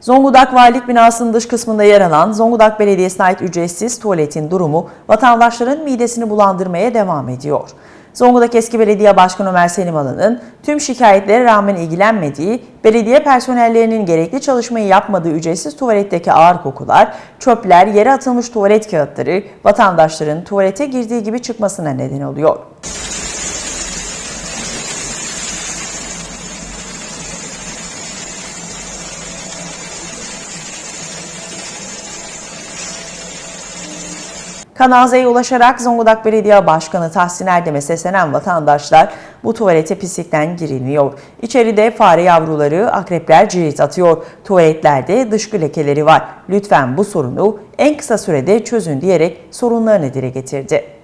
Zonguldak Valilik binasının dış kısmında yer alan Zonguldak Belediyesi'ne ait ücretsiz tuvaletin durumu vatandaşların midesini bulandırmaya devam ediyor. Zonguldak Eski Belediye Başkanı Ömer Selimalı'nın tüm şikayetlere rağmen ilgilenmediği, belediye personellerinin gerekli çalışmayı yapmadığı ücretsiz tuvaletteki ağır kokular, çöpler, yere atılmış tuvalet kağıtları vatandaşların tuvalete girdiği gibi çıkmasına neden oluyor. Kanal ulaşarak Zonguldak Belediye Başkanı Tahsin Erdem'e seslenen vatandaşlar bu tuvalete pislikten girilmiyor. İçeride fare yavruları, akrepler cirit atıyor. Tuvaletlerde dışkı lekeleri var. Lütfen bu sorunu en kısa sürede çözün diyerek sorunlarını dile getirdi.